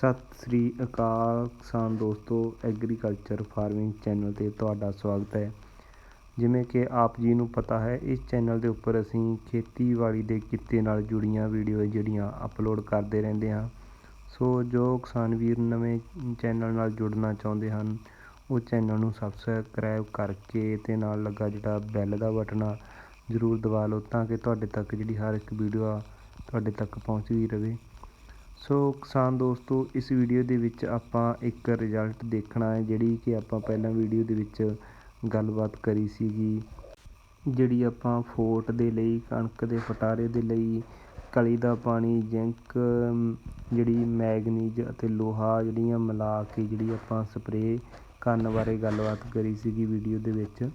ਸਤਿ ਸ੍ਰੀ ਅਕਾਲ ਕਿਸਾਨ ਦੋਸਤੋ, agriculture farming channel 'ਤੇ ਤੁਹਾਡਾ ਸਵਾਗਤ ਹੈ। ਜਿਵੇਂ ਕਿ ਆਪ ਜੀ ਨੂੰ ਪਤਾ ਹੈ, ਇਸ ਚੈਨਲ ਦੇ ਉੱਪਰ ਅਸੀਂ ਖੇਤੀਬਾੜੀ ਦੇ ਕਿੱਤੇ ਨਾਲ ਜੁੜੀਆਂ ਵੀਡੀਓ ਜਿਹੜੀਆਂ ਅਪਲੋਡ ਕਰਦੇ ਰਹਿੰਦੇ ਹਾਂ। ਸੋ ਜੋ ਕਿਸਾਨ ਵੀਰ ਨਵੇਂ ਚੈਨਲ ਨਾਲ ਜੁੜਨਾ ਚਾਹੁੰਦੇ ਹਨ, ਉਹ ਚੈਨਲ ਨੂੰ ਸਬਸਕ੍ਰਾਈਬ ਕਰਕੇ ਤੇ ਨਾਲ ਲੱਗਾ ਜਿਹੜਾ ਬੈਲ ਦਾ ਬਟਨ ਆ, ਜ਼ਰੂਰ ਦਬਾ ਲਓ ਤਾਂ ਕਿ ਤੁਹਾਡੇ ਤੱਕ ਜਿਹੜੀ ਹਰ ਇੱਕ ਵੀਡੀਓ ਆ, ਤੁਹਾਡੇ ਤੱਕ ਪਹੁੰਚਦੀ ਰਹੇ। ਸੋ ਕਿਸਾਨ ਦੋਸਤੋ, ਇਸ ਵੀਡੀਓ ਦੇ ਵਿੱਚ ਆਪਾਂ ਇੱਕ ਰਿਜ਼ਲਟ ਦੇਖਣਾ ਹੈ, ਜਿਹੜੀ ਕਿ ਆਪਾਂ ਪਹਿਲਾਂ ਵੀਡੀਓ ਦੇ ਵਿੱਚ ਗੱਲਬਾਤ ਕਰੀ ਸੀਗੀ। ਜਿਹੜੀ ਆਪਾਂ ਫੋਟ ਦੇ ਲਈ, ਕਣਕ ਦੇ ਫਟਾਰੇ ਦੇ ਲਈ, ਕਲੀ ਦਾ ਪਾਣੀ, ਜ਼ਿੰਕ, ਜਿਹੜੀ ਮੈਗਨੀਜ ਅਤੇ ਲੋਹਾ ਜਿਹੜੀਆਂ ਮਿਲਾ ਕੇ ਜਿਹੜੀ ਆਪਾਂ ਸਪਰੇਅ ਕਰਨ ਬਾਰੇ ਗੱਲਬਾਤ ਕਰੀ ਸੀਗੀ ਵੀਡੀਓ ਦੇ ਵਿੱਚ।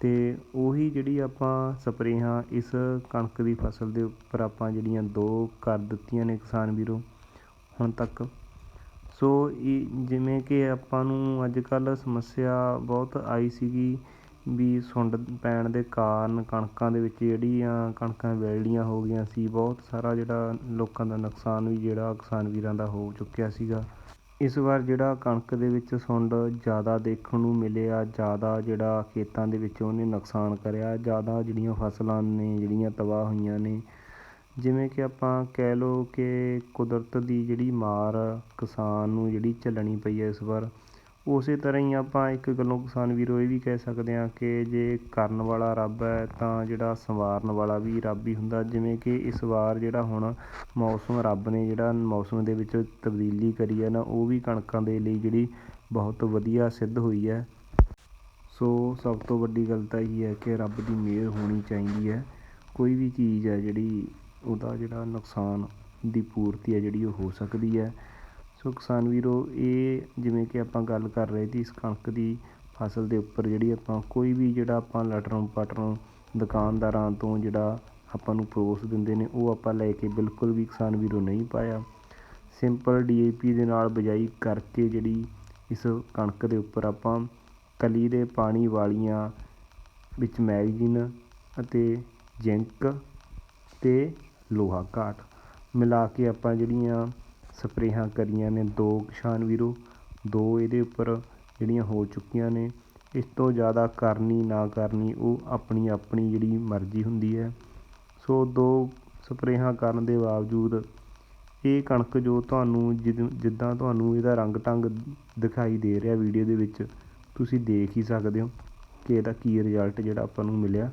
ਤੇ ਉਹੀ ਜਿਹੜੀ ਆਪਾਂ ਸਪਰੇਹਾਂ ਇਸ ਕਣਕ ਦੀ ਫਸਲ ਦੇ ਉੱਪਰ ਆਪਾਂ ਜਿਹੜੀਆਂ ਦੋ ਕਰ ਦਿੱਤੀਆਂ ਨੇ ਕਿਸਾਨ ਵੀਰੋ। ਹੁਣ ਤੱਕ। ਸੋ ਇਹ ਜਿਵੇਂ ਕਿ ਆਪਾਂ ਨੂੰ ਅੱਜ ਕੱਲ੍ਹ ਸਮੱਸਿਆ ਬਹੁਤ ਆਈ ਸੀਗੀ ਵੀ ਸੁੰਡ ਪੈਣ ਦੇ ਕਾਰਨ ਕਣਕਾਂ ਦੇ ਵਿੱਚ ਜਿਹੜੀਆਂ ਕਣਕਾਂ ਵਿਹਲੀਆਂ ਹੋ ਗਈਆਂ ਸੀ, ਬਹੁਤ ਸਾਰਾ ਜਿਹੜਾ ਲੋਕਾਂ ਦਾ ਨੁਕਸਾਨ ਵੀ ਜਿਹੜਾ ਕਿਸਾਨ ਵੀਰਾਂ ਦਾ ਹੋ ਚੁੱਕਿਆ ਸੀਗਾ। ਇਸ ਵਾਰ ਜਿਹੜਾ ਕਣਕ ਦੇ ਵਿੱਚ ਸੁੰਡ ਜ਼ਿਆਦਾ ਦੇਖਣ ਨੂੰ ਮਿਲਿਆ, ਜ਼ਿਆਦਾ ਜਿਹੜਾ ਖੇਤਾਂ ਦੇ ਵਿੱਚ ਉਹਨੇ ਨੁਕਸਾਨ ਕਰਿਆ, ਜ਼ਿਆਦਾ ਜਿਹੜੀਆਂ ਫਸਲਾਂ ਨੇ, ਜਿਹੜੀਆਂ ਤਬਾਹ ਹੋਈਆਂ ਨੇ ਜਿਵੇਂ ਕਿ ਆਪਾਂ ਕਹਿ ਲਓ ਕਿ ਕੁਦਰਤ ਦੀ ਜਿਹੜੀ ਮਾਰ ਕਿਸਾਨ ਨੂੰ ਜਿਹੜੀ ਝੱਲਣੀ ਪਈ ਹੈ ਇਸ ਵਾਰ, ਉਸੇ ਤਰ੍ਹਾਂ ਹੀ ਆਪਾਂ ਇੱਕ ਗੱਲੋਂ ਕਿਸਾਨ ਵੀਰੋ ਇਹ ਵੀ ਕਹਿ ਸਕਦੇ ਹਾਂ ਕਿ ਜੇ ਕਰਨ ਵਾਲਾ ਰੱਬ ਹੈ ਤਾਂ ਜਿਹੜਾ ਸੰਵਾਰਨ ਵਾਲਾ ਵੀ ਰੱਬ ਹੀ ਹੁੰਦਾ। ਜਿਵੇਂ ਕਿ ਇਸ ਵਾਰ ਜਿਹੜਾ ਹੁਣ ਮੌਸਮ ਰੱਬ ਨੇ ਜਿਹੜਾ ਮੌਸਮ ਦੇ ਵਿੱਚ ਤਬਦੀਲੀ ਕਰੀ ਹੈ ਨਾ, ਉਹ ਵੀ ਕਣਕਾਂ ਦੇ ਲਈ ਜਿਹੜੀ ਬਹੁਤ ਵਧੀਆ ਸਿੱਧ ਹੋਈ ਹੈ। ਸੋ ਸਭ ਤੋਂ ਵੱਡੀ ਗੱਲ ਤਾਂ ਇਹੀ ਹੈ ਕਿ ਰੱਬ ਦੀ ਮਿਹਰ ਹੋਣੀ ਚਾਹੀਦੀ ਹੈ। ਕੋਈ ਵੀ ਚੀਜ਼ ਹੈ ਜਿਹੜੀ ਉਹਦਾ ਜਿਹੜਾ ਨੁਕਸਾਨ ਦੀ ਪੂਰਤੀ ਹੈ, ਜਿਹੜੀ ਉਹ ਹੋ ਸਕਦੀ ਹੈ। ਸੋ ਕਿਸਾਨ ਵੀਰੋ, ਇਹ ਜਿਵੇਂ ਕਿ ਆਪਾਂ ਗੱਲ ਕਰ ਰਹੇ ਸੀ, ਇਸ ਕਣਕ ਦੀ ਫਸਲ ਦੇ ਉੱਪਰ ਜਿਹੜੀ ਆਪਾਂ ਕੋਈ ਵੀ ਜਿਹੜਾ ਆਪਾਂ ਲਟਰੋਂ ਪਟਰੋਂ ਦੁਕਾਨਦਾਰਾਂ ਤੋਂ ਜਿਹੜਾ ਆਪਾਂ ਨੂੰ ਪਰੋਸ ਦਿੰਦੇ ਨੇ, ਉਹ ਆਪਾਂ ਲੈ ਕੇ ਬਿਲਕੁਲ ਵੀ ਕਿਸਾਨ ਵੀਰੋ ਨਹੀਂ ਪਾਇਆ। ਸਿੰਪਲ ਡੀਏਪੀ ਦੇ ਨਾਲ ਬਿਜਾਈ ਕਰਕੇ ਜਿਹੜੀ ਇਸ ਕਣਕ ਦੇ ਉੱਪਰ ਆਪਾਂ ਕਲੀ ਦੇ ਪਾਣੀ ਵਾਲੀਆਂ ਵਿੱਚ ਮੈਗਜ਼ੀਨ ਅਤੇ ਜ਼ਿੰਕ ਤੇ ਲੋਹਾ ਘਾਟ। ਮਿਲਾ ਕੇ ਆਪਾਂ ਜਿਹੜੀਆਂ ਸਪਰੇਹਾਂ ਕਰੀਆਂ ਨੇ ਦੋ ਕਿਸਾਨ ਵੀਰੋ, ਦੋ ਇਹਦੇ ਉੱਪਰ ਜਿਹੜੀਆਂ ਹੋ ਚੁੱਕੀਆਂ ਨੇ, ਇਸ ਤੋਂ ਜ਼ਿਆਦਾ ਕਰਨੀ ਨਾ ਕਰਨੀ ਉਹ ਆਪਣੀ ਆਪਣੀ ਜਿਹੜੀ ਮਰਜ਼ੀ ਹੁੰਦੀ ਹੈ। ਸੋ ਦੋ ਸਪਰੇਹਾਂ ਕਰਨ ਦੇ ਬਾਵਜੂਦ ਇਹ ਕਣਕ ਜੋ ਤੁਹਾਨੂੰ ਜਿਦ- ਜਿੱਦਾਂ ਤੁਹਾਨੂੰ ਇਹਦਾ ਰੰਗ ਢੰਗ ਦਿਖਾਈ ਦੇ ਰਿਹਾ ਵੀਡੀਓ ਦੇ ਵਿੱਚ, ਤੁਸੀਂ ਦੇਖ ਹੀ ਸਕਦੇ ਹੋ ਕਿ ਇਹਦਾ ਕੀ ਰਿਜ਼ਲਟ ਜਿਹੜਾ ਆਪਾਂ ਨੂੰ ਮਿਲਿਆ।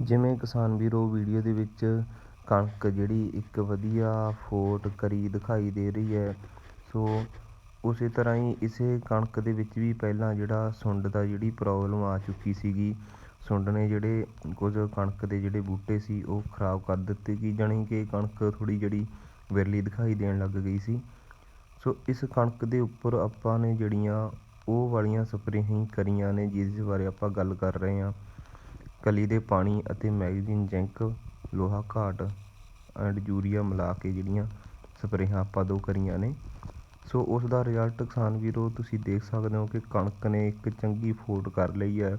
ਜਿਵੇਂ ਕਿਸਾਨ ਵੀਰੋ, ਵੀਡੀਓ ਦੇ ਵਿੱਚ ਕਣਕ ਜਿਹੜੀ ਇੱਕ ਵਧੀਆ ਫੋਟ ਕਰੀ ਦਿਖਾਈ ਦੇ ਰਹੀ ਹੈ। ਸੋ ਉਸੇ ਤਰ੍ਹਾਂ ਹੀ ਇਸੇ ਕਣਕ ਦੇ ਵਿੱਚ ਵੀ ਪਹਿਲਾਂ ਜਿਹੜਾ ਸੁੰਡ ਦਾ ਜਿਹੜੀ ਪ੍ਰੋਬਲਮ ਆ ਚੁੱਕੀ ਸੀਗੀ, ਸੁੰਡ ਨੇ ਜਿਹੜੇ ਕੁਝ ਕਣਕ ਦੇ ਜਿਹੜੇ ਬੂਟੇ ਸੀ ਉਹ ਖਰਾਬ ਕਰ ਦਿੱਤੇ ਕਿ ਜਾਣੀ ਕਿ ਕਣਕ ਥੋੜ੍ਹੀ ਜਿਹੜੀ ਵਿਰਲੀ ਦਿਖਾਈ ਦੇਣ ਲੱਗ ਗਈ ਸੀ। ਸੋ ਇਸ ਕਣਕ ਦੇ ਉੱਪਰ ਆਪਾਂ ਨੇ ਜਿਹੜੀਆਂ ਉਹ ਵਾਲੀਆਂ ਸਪਰੇਹਾਂ ਕਰੀਆਂ ਨੇ, ਜਿਸ ਬਾਰੇ ਆਪਾਂ ਗੱਲ ਕਰ ਰਹੇ ਹਾਂ। ਕਲੀ ਦੇ ਪਾਣੀ ਅਤੇ ਮੈਗਜ਼ੀਨ ਜ਼ਿੰਕ ਲੋਹਾ ਘਾਟ ਐਂਡ ਯੂਰੀਆ ਮਿਲਾ ਕੇ ਜਿਹੜੀਆਂ ਸਪਰੇਹਾਂ ਆਪਾਂ ਦੋ ਕਰੀਆਂ ਨੇ। ਸੋ ਉਸ ਦਾ ਰਿਜ਼ਲਟ ਕਿਸਾਨ ਵੀਰੋ ਤੁਸੀਂ ਦੇਖ ਸਕਦੇ ਹੋ ਕਿ ਕਣਕ ਨੇ ਇੱਕ ਚੰਗੀ ਫੋਟ ਕਰ ਲਈ ਹੈ,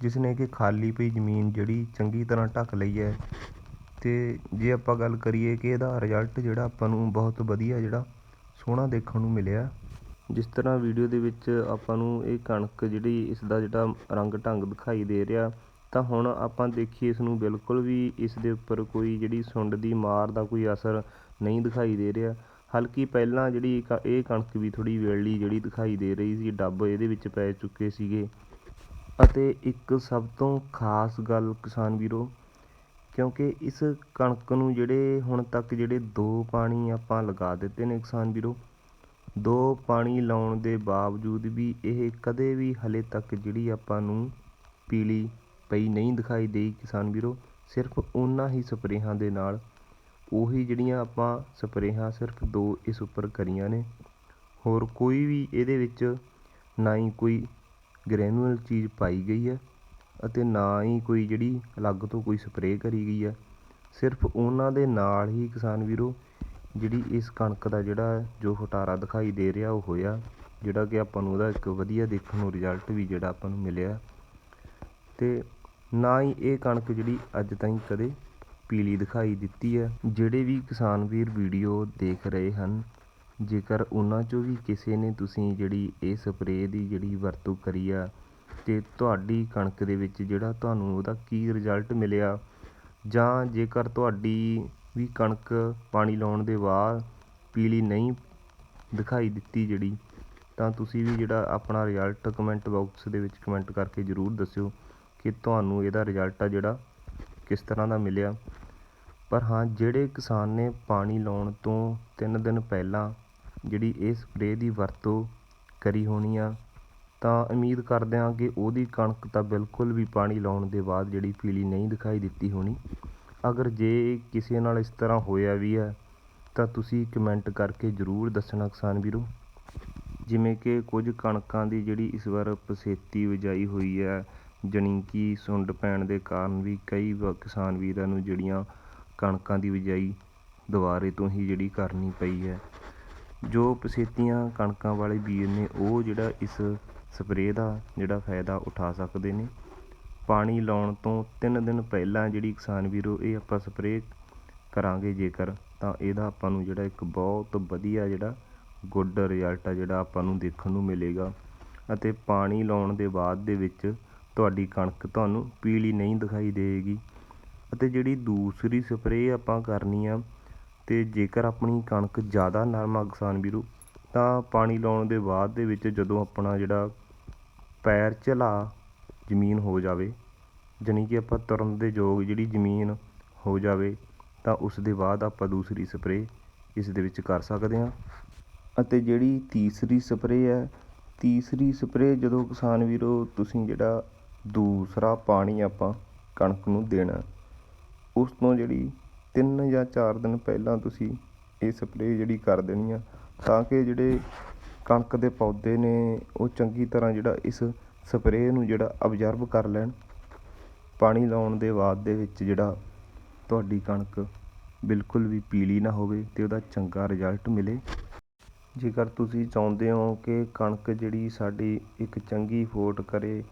ਜਿਸ ਨੇ ਕਿ ਖਾਲੀ ਪਈ ਜ਼ਮੀਨ ਜਿਹੜੀ ਚੰਗੀ ਤਰ੍ਹਾਂ ਢੱਕ ਲਈ ਹੈ। ਤੇ ਜੇ ਆਪਾਂ ਗੱਲ ਕਰੀਏ ਕਿ ਇਹਦਾ ਰਿਜ਼ਲਟ ਜਿਹੜਾ ਆਪਾਂ ਨੂੰ ਬਹੁਤ ਵਧੀਆ ਜਿਹੜਾ ਸੋਹਣਾ ਦੇਖਣ ਨੂੰ ਮਿਲਿਆ, ਜਿਸ ਤਰ੍ਹਾਂ ਵੀਡੀਓ ਦੇ ਵਿੱਚ ਆਪਾਂ ਨੂੰ ਇਹ ਕਣਕ ਜਿਹੜੀ ਇਸ ਦਾ ਜਿਹੜਾ ਰੰਗ ਢੰਗ ਦਿਖਾਈ ਦੇ ਰਿਹਾ ਤਾਂ ਹੁਣ ਆਪਾਂ ਦੇਖੀਏ ਇਸ ਨੂੰ ਬਿਲਕੁਲ ਵੀ ਇਸ ਦੇ ਉੱਪਰ ਕੋਈ ਜਿਹੜੀ ਸੁੰਡ ਦੀ ਮਾਰ ਦਾ ਕੋਈ ਅਸਰ ਨਹੀਂ ਦਿਖਾਈ ਦੇ ਰਿਹਾ। ਹਲਕੀ ਪਹਿਲਾਂ ਜਿਹੜੀ ਕ- ਇਹ ਕਣਕ ਵੀ ਥੋੜੀ ਵੇਲੀ ਜਿਹੜੀ ਦਿਖਾਈ ਦੇ ਰਹੀ ਸੀ, ਡੱਬ ਇਹਦੇ ਵਿੱਚ ਪੈ ਚੁੱਕੇ ਸੀਗੇ। ਅਤੇ ਇੱਕ ਸਭ ਤੋਂ ਖਾਸ ਗੱਲ ਕਿਸਾਨ ਵੀਰੋ, ਕਿਉਂਕਿ ਇਸ ਕਣਕ ਨੂੰ ਜਿਹੜੇ ਹੁਣ ਤੱਕ ਜਿਹੜੇ ਦੋ ਪਾਣੀ ਆਪਾਂ ਲਗਾ ਦਿੱਤੇ ਨੇ ਕਿਸਾਨ ਵੀਰੋ, ਦੋ ਪਾਣੀ ਲਾਉਣ ਦੇ ਬਾਵਜੂਦ ਵੀ ਇਹ ਕਦੇ ਵੀ ਹਲੇ ਤੱਕ ਜਿਹੜੀ ਆਪਾਂ ਨੂੰ ਪੀਲੀ ਪਈ ਨਹੀਂ ਦਿਖਾਈ ਦੇਈ ਕਿਸਾਨ ਵੀਰੋ। ਸਿਰਫ ਉਹਨਾਂ ਹੀ ਸਪਰੇਹਾਂ ਦੇ ਨਾਲ। ਉਹੀ ਜਿਹੜੀਆਂ ਆਪਾਂ ਸਪਰੇਹਾਂ ਸਿਰਫ ਦੋ ਇਸ ਉੱਪਰ ਕਰੀਆਂ ਨੇ। ਹੋਰ ਕੋਈ ਵੀ ਇਹਦੇ ਵਿੱਚ ਨਾ ਹੀ ਕੋਈ ਗ੍ਰੈਨੂਅਲ ਚੀਜ਼ ਪਾਈ ਗਈ ਹੈ ਅਤੇ ਨਾ ਹੀ ਕੋਈ ਜਿਹੜੀ ਅਲੱਗ ਤੋਂ ਕੋਈ ਸਪਰੇਅ ਕਰੀ ਗਈ ਹੈ। ਸਿਰਫ ਉਹਨਾਂ ਦੇ ਨਾਲ ਹੀ ਕਿਸਾਨ ਵੀਰੋ, ਜਿਹੜੀ ਇਸ ਕਣਕ ਦਾ ਜਿਹੜਾ ਜੋ ਫੁਟਾਰਾ ਦਿਖਾਈ ਦੇ ਰਿਹਾ ਉਹ ਹੋਇਆ, ਜਿਹੜਾ ਕਿ ਆਪਾਂ ਨੂੰ ਉਹਦਾ ਇੱਕ ਵਧੀਆ ਦੇਖਣ ਨੂੰ ਰਿਜ਼ਲਟ ਵੀ ਜਿਹੜਾ ਆਪਾਂ ਨੂੰ ਮਿਲਿਆ। ਅਤੇ ਨਾ ਹੀ ਇਹ ਕਣਕ ਜਿਹੜੀ ਅੱਜ ਤਾਈਂ ਕਦੇ ਪੀਲੀ ਦਿਖਾਈ ਦਿੱਤੀ ਹੈ। ਜਿਹੜੇ ਵੀ ਕਿਸਾਨ ਵੀਰ ਵੀਡੀਓ ਦੇਖ ਰਹੇ ਹਨ, ਜੇਕਰ ਉਹਨਾਂ 'ਚੋਂ ਵੀ ਕਿਸੇ ਨੇ ਤੁਸੀਂ ਜਿਹੜੀ ਇਹ ਸਪਰੇਅ ਦੀ ਜਿਹੜੀ ਵਰਤੋਂ ਕਰੀ ਆ ਅਤੇ ਤੁਹਾਡੀ ਕਣਕ ਦੇ ਵਿੱਚ ਜਿਹੜਾ ਤੁਹਾਨੂੰ ਉਹਦਾ ਕੀ ਰਿਜ਼ਲਟ ਮਿਲਿਆ ਜਾਂ ਜੇਕਰ ਤੁਹਾਡੀ ਵੀ ਕਣਕ ਪਾਣੀ ਲਾਉਣ ਦੇ ਬਾਅਦ ਪੀਲੀ ਨਹੀਂ ਦਿਖਾਈ ਦਿੱਤੀ ਜਿਹੜੀ, ਤਾਂ ਤੁਸੀਂ ਵੀ ਜਿਹੜਾ ਆਪਣਾ ਰਿਜ਼ਲਟ ਕਮੈਂਟ ਬਾਕਸ ਦੇ ਵਿੱਚ ਕਮੈਂਟ ਕਰਕੇ ਜ਼ਰੂਰ ਦੱਸਿਓ। ਕਿ ਤੁਹਾਨੂੰ ਇਹਦਾ ਰਿਜ਼ਲਟ ਆ ਜਿਹੜਾ ਕਿਸ ਤਰ੍ਹਾਂ ਦਾ ਮਿਲਿਆ। ਪਰ ਹਾਂ, ਜਿਹੜੇ ਕਿਸਾਨ ਨੇ ਪਾਣੀ ਲਾਉਣ ਤੋਂ ਤਿੰਨ ਦਿਨ ਪਹਿਲਾਂ ਜਿਹੜੀ ਇਹ ਸਪਰੇਅ ਦੀ ਵਰਤੋਂ ਕਰੀ ਹੋਣੀ ਆ, ਤਾਂ ਉਮੀਦ ਕਰਦੇ ਹਾਂ ਕਿ ਉਹਦੀ ਕਣਕ ਤਾਂ ਬਿਲਕੁਲ ਵੀ ਪਾਣੀ ਲਾਉਣ ਦੇ ਬਾਅਦ ਜਿਹੜੀ ਪੀਲੀ ਨਹੀਂ ਦਿਖਾਈ ਦਿੱਤੀ ਹੋਣੀ। ਅਗਰ ਜੇ ਕਿਸੇ ਨਾਲ ਇਸ ਤਰ੍ਹਾਂ ਹੋਇਆ ਵੀ ਹੈ ਤਾਂ ਤੁਸੀਂ ਕਮੈਂਟ ਕਰਕੇ ਜ਼ਰੂਰ ਦੱਸਣਾ ਕਿਸਾਨ ਵੀਰੋ। ਜਿਵੇਂ ਕਿ ਕੁਝ ਕਣਕਾਂ ਦੀ ਜਿਹੜੀ ਇਸ ਵਾਰ ਪਸੇਤੀ ਬਿਜਾਈ ਹੋਈ ਹੈ ਜਾਣੀ ਕਿ ਸੁੰਡ ਪੈਣ ਦੇ ਕਾਰਨ ਵੀ ਕਈ ਵ- ਕਿਸਾਨ ਵੀਰਾਂ ਨੂੰ ਜਿਹੜੀਆਂ ਕਣਕਾਂ ਦੀ ਬਿਜਾਈ ਦੁਬਾਰੇ ਤੋਂ ਹੀ ਜਿਹੜੀ ਕਰਨੀ ਪਈ ਹੈ। ਜੋ ਪਸੇਤੀਆਂ ਕਣਕਾਂ ਵਾਲੇ ਵੀਰ ਨੇ, ਉਹ ਜਿਹੜਾ ਇਸ ਸਪਰੇਅ ਦਾ ਜਿਹੜਾ ਫਾਇਦਾ ਉਠਾ ਸਕਦੇ ਨੇ। ਪਾਣੀ ਲਾਉਣ ਤੋਂ ਤਿੰਨ ਦਿਨ ਪਹਿਲਾਂ ਜਿਹੜੀ ਕਿਸਾਨ ਵੀਰੋ, ਇਹ ਆਪਾਂ ਸਪਰੇਅ ਕਰਾਂਗੇ ਜੇਕਰ, ਤਾਂ ਇਹਦਾ ਆਪਾਂ ਨੂੰ ਜਿਹੜਾ ਇੱਕ ਬਹੁਤ ਵਧੀਆ ਜਿਹੜਾ ਗੁੱਡ ਰਿਜ਼ਲਟ ਆ ਜਿਹੜਾ ਆਪਾਂ ਨੂੰ ਦੇਖਣ ਨੂੰ ਮਿਲੇਗਾ। ਅਤੇ ਪਾਣੀ ਲਾਉਣ ਦੇ ਬਾਅਦ ਦੇ ਵਿੱਚ ਤੁਹਾਡੀ ਕਣਕ ਤੁਹਾਨੂੰ ਪੀਲੀ ਨਹੀਂ ਦਿਖਾਈ ਦੇਵੇਗੀ। ਅਤੇ ਜਿਹੜੀ ਦੂਸਰੀ ਸਪਰੇਅ ਆਪਾਂ ਕਰਨੀ ਆ ਅਤੇ ਜੇਕਰ ਆਪਣੀ ਕਣਕ ਜ਼ਿਆਦਾ ਨਰਮ ਆ ਕਿਸਾਨ ਵੀਰੋ, ਤਾਂ ਪਾਣੀ ਲਾਉਣ ਦੇ ਬਾਅਦ ਦੇ ਵਿੱਚ ਜਦੋਂ ਆਪਣਾ ਜਿਹੜਾ ਪੈਰ ਝਲਾ ਜ਼ਮੀਨ ਹੋ ਜਾਵੇ, ਜਾਣੀ ਕਿ ਆਪਾਂ ਤੁਰਨ ਦੇ ਯੋਗ ਜਿਹੜੀ ਜ਼ਮੀਨ ਹੋ ਜਾਵੇ, ਤਾਂ ਉਸ ਦੇ ਬਾਅਦ ਆਪਾਂ ਦੂਸਰੀ ਸਪਰੇਅ ਇਸ ਦੇ ਵਿੱਚ ਕਰ ਸਕਦੇ ਹਾਂ। ਅਤੇ ਜਿਹੜੀ ਤੀਸਰੀ ਸਪਰੇਅ ਹੈ, ਤੀਸਰੀ ਸਪਰੇਅ ਜਦੋਂ ਕਿਸਾਨ ਵੀਰੋ ਤੁਸੀਂ ਜਿਹੜਾ ਦੂਸਰਾ ਪਾਣੀ ਆਪਾਂ ਕਣਕ ਨੂੰ ਦੇਣਾ। ਉਸ ਤੋਂ ਜਿਹੜੀ ਤਿੰਨ ਜਾਂ ਚਾਰ ਦਿਨ ਪਹਿਲਾਂ ਤੁਸੀਂ ਇਹ ਸਪਰੇਅ ਜਿਹੜੀ ਕਰ ਦੇਣੀ ਆ, ਤਾਂ ਕਿ ਜਿਹੜੇ ਕਣਕ ਦੇ ਪੌਦੇ ਨੇ, ਉਹ ਚੰਗੀ ਤਰ੍ਹਾਂ ਜਿਹੜਾ ਇਸ ਸਪਰੇਅ ਨੂੰ ਜਿਹੜਾ ਅਬਜ਼ਰਵ ਕਰ ਲੈਣ। ਪਾਣੀ ਲਾਉਣ ਦੇ ਬਾਅਦ ਦੇ ਵਿੱਚ ਜਿਹੜਾ ਤੁਹਾਡੀ ਕਣਕ ਬਿਲਕੁਲ ਵੀ ਪੀਲੀ ਨਾ ਹੋਵੇ ਤੇ ਉਹਦਾ ਚੰਗਾ ਰਿਜ਼ਲਟ ਮਿਲੇ। ਜੇਕਰ ਤੁਸੀਂ ਚਾਹੁੰਦੇ ਹੋ ਕਿ ਕਣਕ ਜਿਹੜੀ ਸਾਡੀ ਇੱਕ ਚੰਗੀ ਫੋਟ ਕਰੇ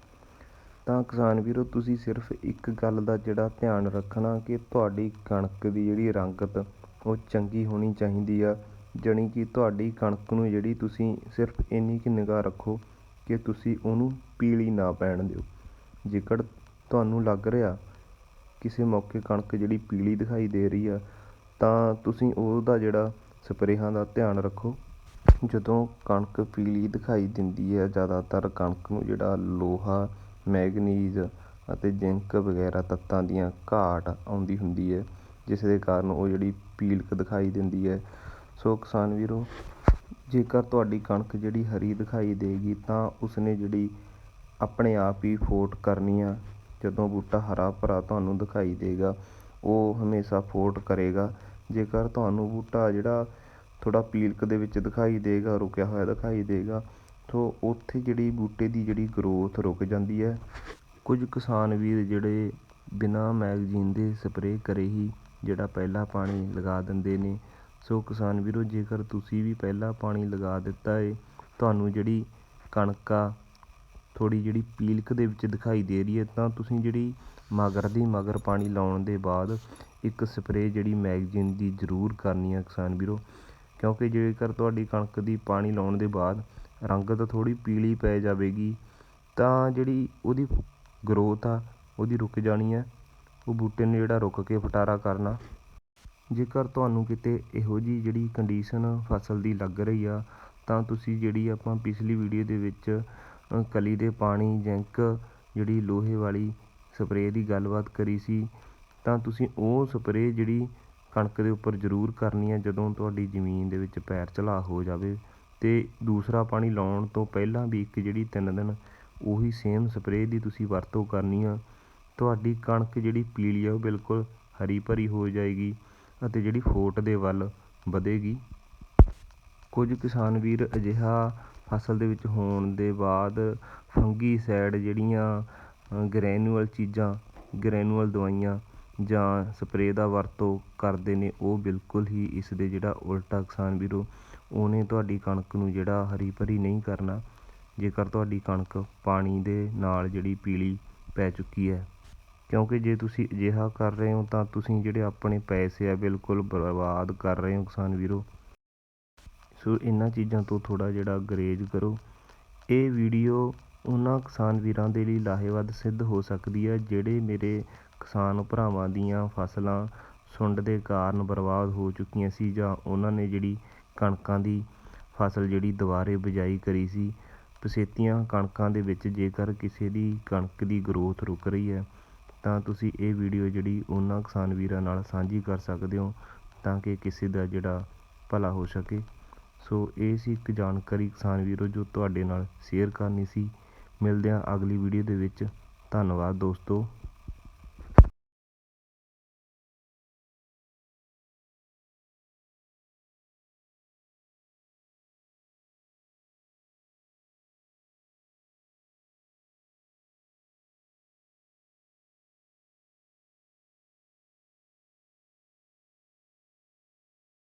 ਤਾਂ ਕਿਸਾਨ ਵੀਰੋ, ਤੁਸੀਂ ਸਿਰਫ ਇੱਕ ਗੱਲ ਦਾ ਜਿਹੜਾ ਧਿਆਨ ਰੱਖਣਾ ਕਿ ਤੁਹਾਡੀ ਕਣਕ ਦੀ ਜਿਹੜੀ ਰੰਗਤ, ਉਹ ਚੰਗੀ ਹੋਣੀ ਚਾਹੀਦੀ ਆ। ਜਾਣੀ ਕਿ ਤੁਹਾਡੀ ਕਣਕ ਨੂੰ ਜਿਹੜੀ ਤੁਸੀਂ ਸਿਰਫ ਇੰਨੀ ਕੁ ਨਿਗਾਹ ਰੱਖੋ ਕਿ ਤੁਸੀਂ ਉਹਨੂੰ ਪੀਲੀ ਨਾ ਪੈਣ ਦਿਓ। ਜੇਕਰ ਤੁਹਾਨੂੰ ਲੱਗ ਰਿਹਾ ਕਿਸੇ ਮੌਕੇ ਕਣਕ ਜਿਹੜੀ ਪੀਲੀ ਦਿਖਾਈ ਦੇ ਰਹੀ ਆ, ਤਾਂ ਤੁਸੀਂ ਉਹਦਾ ਜਿਹੜਾ ਸਪਰੇਹਾਂ ਦਾ ਧਿਆਨ ਰੱਖੋ। ਜਦੋਂ ਕਣਕ ਪੀਲੀ ਦਿਖਾਈ ਦਿੰਦੀ ਹੈ ਜ਼ਿਆਦਾਤਰ ਕਣਕ ਨੂੰ ਜਿਹੜਾ ਲੋਹਾ ਮੈਗਨੀਜ਼ ਅਤੇ ਜ਼ਿੰਕ ਵਗੈਰਾ ਤੱਤਾਂ ਦੀਆਂ ਘਾਟ ਆਉਂਦੀ ਹੁੰਦੀ ਹੈ, ਜਿਸ ਦੇ ਕਾਰਨ ਉਹ ਜਿਹੜੀ ਪੀਲਕ ਦਿਖਾਈ ਦਿੰਦੀ ਹੈ। ਸੋ ਕਿਸਾਨ ਵੀਰੋ, ਜੇਕਰ ਤੁਹਾਡੀ ਕਣਕ ਜਿਹੜੀ ਹਰੀ ਦਿਖਾਈ ਦੇਗੀ, ਤਾਂ ਉਸਨੇ ਜਿਹੜੀ ਆਪਣੇ ਆਪ ਹੀ ਫੋਟ ਕਰਨੀ ਆ। ਜਦੋਂ ਬੂਟਾ ਹਰਾ ਭਰਾ ਤੁਹਾਨੂੰ ਦਿਖਾਈ ਦੇਗਾ, ਉਹ ਹਮੇਸ਼ਾ ਫੋਟ ਕਰੇਗਾ। ਜੇਕਰ ਤੁਹਾਨੂੰ ਬੂਟਾ ਜਿਹੜਾ ਥੋੜ੍ਹਾ ਪੀਲਕ ਦੇ ਵਿੱਚ ਦਿਖਾਈ ਦੇਗਾ, ਰੁਕਿਆ ਹੋਇਆ ਦਿਖਾਈ ਦੇਗਾ ਸੋ ਉੱਥੇ ਜਿਹੜੀ ਬੂਟੇ ਦੀ ਜਿਹੜੀ ਗਰੋਥ ਰੁਕ ਜਾਂਦੀ ਹੈ। ਕੁਝ ਕਿਸਾਨ ਵੀਰ ਜਿਹੜੇ ਬਿਨਾਂ ਮੈਗਜ਼ੀਨ ਦੇ ਸਪਰੇਅ ਕਰੇ ਹੀ ਜਿਹੜਾ ਪਹਿਲਾ ਪਾਣੀ ਲਗਾ ਦਿੰਦੇ ਨੇ। ਸੋ ਕਿਸਾਨ ਵੀਰੋ, ਜੇਕਰ ਤੁਸੀਂ ਵੀ ਪਹਿਲਾ ਪਾਣੀ ਲਗਾ ਦਿੱਤਾ ਏ, ਤੁਹਾਨੂੰ ਜਿਹੜੀ ਕਣਕ ਆ, ਥੋੜ੍ਹੀ ਜਿਹੜੀ ਪੀਲਕ ਦੇ ਵਿੱਚ ਦਿਖਾਈ ਦੇ ਰਹੀ ਹੈ, ਤਾਂ ਤੁਸੀਂ ਜਿਹੜੀ ਮਗਰ ਦੀ ਮਗਰ ਪਾਣੀ ਲਾਉਣ ਦੇ ਬਾਅਦ ਇੱਕ ਸਪਰੇਅ ਜਿਹੜੀ ਮੈਗਜ਼ੀਨ ਦੀ ਜ਼ਰੂਰ ਕਰਨੀ ਆ ਕਿਸਾਨ ਵੀਰੋ। ਕਿਉਂਕਿ ਜੇਕਰ ਤੁਹਾਡੀ ਕਣਕ ਦੀ ਪਾਣੀ ਲਾਉਣ ਦੇ ਬਾਅਦ ਰੰਗਤ ਥੋੜ੍ਹੀ ਪੀਲੀ ਪੈ ਜਾਵੇਗੀ, ਤਾਂ ਜਿਹੜੀ ਉਹਦੀ ਗਰੋਥ ਆ, ਉਹਦੀ ਰੁਕ ਜਾਣੀ ਹੈ ਉਹ ਬੂਟੇ ਨੇ ਜਿਹੜਾ ਰੁਕ ਕੇ ਫਟਾਰਾ ਕਰਨਾ। ਜੇਕਰ ਤੁਹਾਨੂੰ ਕਿਤੇ ਇਹੋ ਜਿਹੀ ਜਿਹੜੀ ਕੰਡੀਸ਼ਨ ਫਸਲ ਦੀ ਲੱਗ ਰਹੀ ਆ, ਤਾਂ ਤੁਸੀਂ ਜਿਹੜੀ ਆਪਾਂ ਪਿਛਲੀ ਵੀਡੀਓ ਦੇ ਵਿੱਚ ਕਲੀ ਦੇ ਪਾਣੀ, ਜ਼ਿੰਕ ਜਿਹੜੀ ਲੋਹੇ ਵਾਲੀ ਸਪਰੇਅ ਦੀ ਗੱਲਬਾਤ ਕਰੀ ਸੀ, ਤਾਂ ਤੁਸੀਂ ਉਹ ਸਪਰੇਅ ਜਿਹੜੀ ਕਣਕ ਦੇ ਉੱਪਰ ਜ਼ਰੂਰ ਕਰਨੀ ਹੈ ਜਦੋਂ ਤੁਹਾਡੀ ਜ਼ਮੀਨ ਦੇ ਵਿੱਚ ਪੈਰ ਝਲਾ ਹੋ ਜਾਵੇ। ਅਤੇ ਦੂਸਰਾ ਪਾਣੀ ਲਾਉਣ ਤੋਂ ਪਹਿਲਾਂ ਵੀ ਇੱਕ ਜਿਹੜੀ ਤਿੰਨ ਦਿਨ ਉਹੀ ਸੇਮ ਸਪਰੇਅ ਦੀ ਤੁਸੀਂ ਵਰਤੋਂ ਕਰਨੀ ਆ। ਤੁਹਾਡੀ ਕਣਕ ਜਿਹੜੀ ਪੀਲੀ ਆ ਉਹ ਬਿਲਕੁਲ ਹਰੀ ਭਰੀ ਹੋ ਜਾਏਗੀ ਅਤੇ ਜਿਹੜੀ ਫੋਟ ਦੇ ਵੱਲ ਵਧੇਗੀ। ਕੁਝ ਕਿਸਾਨ ਵੀਰ ਅਜਿਹਾ ਫਸਲ ਦੇ ਵਿੱਚ ਹੋਣ ਦੇ ਬਾਅਦ ਫੰਗੀਸਾਈਡ ਜਿਹੜੀਆਂ ਗ੍ਰੈਨੂਅਲ ਚੀਜ਼ਾਂ ਗ੍ਰੈਨੂਅਲ ਦਵਾਈਆਂ ਜਾਂ ਸਪਰੇਅ ਦਾ ਵਰਤੋਂ ਕਰਦੇ ਨੇ, ਉਹ ਬਿਲਕੁਲ ਹੀ ਇਸ ਦੇ ਜਿਹੜਾ ਉਲਟਾ ਕਿਸਾਨ ਵੀਰੋ ਉਹਨੇ ਤੁਹਾਡੀ ਕਣਕ ਨੂੰ ਜਿਹੜਾ ਹਰੀ ਭਰੀ ਨਹੀਂ ਕਰਨਾ, ਜੇਕਰ ਤੁਹਾਡੀ ਕਣਕ ਪਾਣੀ ਦੇ ਨਾਲ ਜਿਹੜੀ ਪੀਲੀ ਪੈ ਚੁੱਕੀ ਹੈ। ਕਿਉਂਕਿ ਜੇ ਤੁਸੀਂ ਅਜਿਹਾ ਕਰ ਰਹੇ ਹੋ, ਤਾਂ ਤੁਸੀਂ ਜਿਹੜੇ ਆਪਣੇ ਪੈਸੇ ਆ, ਬਿਲਕੁਲ ਬਰਬਾਦ ਕਰ ਰਹੇ ਹੋ ਕਿਸਾਨ ਵੀਰੋ। ਸੋ ਇਹਨਾਂ ਚੀਜ਼ਾਂ ਤੋਂ ਥੋੜ੍ਹਾ ਜਿਹੜਾ ਗਰੇਜ ਕਰੋ। ਇਹ ਵੀਡੀਓ ਉਹਨਾਂ ਕਿਸਾਨ ਵੀਰਾਂ ਦੇ ਲਈ ਲਾਹੇਵੰਦ ਸਿੱਧ ਹੋ ਸਕਦੀ ਹੈ, ਜਿਹੜੇ ਮੇਰੇ ਕਿਸਾਨ ਭਰਾਵਾਂ ਦੀਆਂ ਫਸਲਾਂ ਸੁੰਡ ਦੇ ਕਾਰਨ ਬਰਬਾਦ ਹੋ ਚੁੱਕੀਆਂ ਸੀ ਜਾਂ ਉਹਨਾਂ ਨੇ ਜਿਹੜੀ ਕਣਕਾਂ ਦੀ ਫਸਲ ਜਿਹੜੀ ਦੁਬਾਰੇ ਬਿਜਾਈ ਕਰੀ ਸੀ, ਪਸੇਤੀਆਂ ਕਣਕਾਂ ਦੇ ਵਿੱਚ ਜੇਕਰ ਕਿਸੇ ਦੀ ਕਣਕ ਦੀ ਗਰੋਥ ਰੁਕ ਰਹੀ ਹੈ, ਤਾਂ ਤੁਸੀਂ ਇਹ ਵੀਡੀਓ ਜਿਹੜੀ ਉਹਨਾਂ ਕਿਸਾਨ ਵੀਰਾਂ ਨਾਲ ਸਾਂਝੀ ਕਰ ਸਕਦੇ ਹੋ, ਤਾਂ ਕਿ ਕਿਸੇ ਦਾ ਜਿਹੜਾ ਭਲਾ ਹੋ ਸਕੇ। ਸੋ ਇਹ ਸੀ ਇੱਕ ਜਾਣਕਾਰੀ ਕਿਸਾਨ ਵੀਰੋ ਜੋ ਤੁਹਾਡੇ ਨਾਲ ਸ਼ੇਅਰ ਕਰਨੀ ਸੀ। ਮਿਲਦੇ ਹਾਂ ਅਗਲੀ ਵੀਡੀਓ ਦੇ ਵਿੱਚ। ਧੰਨਵਾਦ ਦੋਸਤੋ।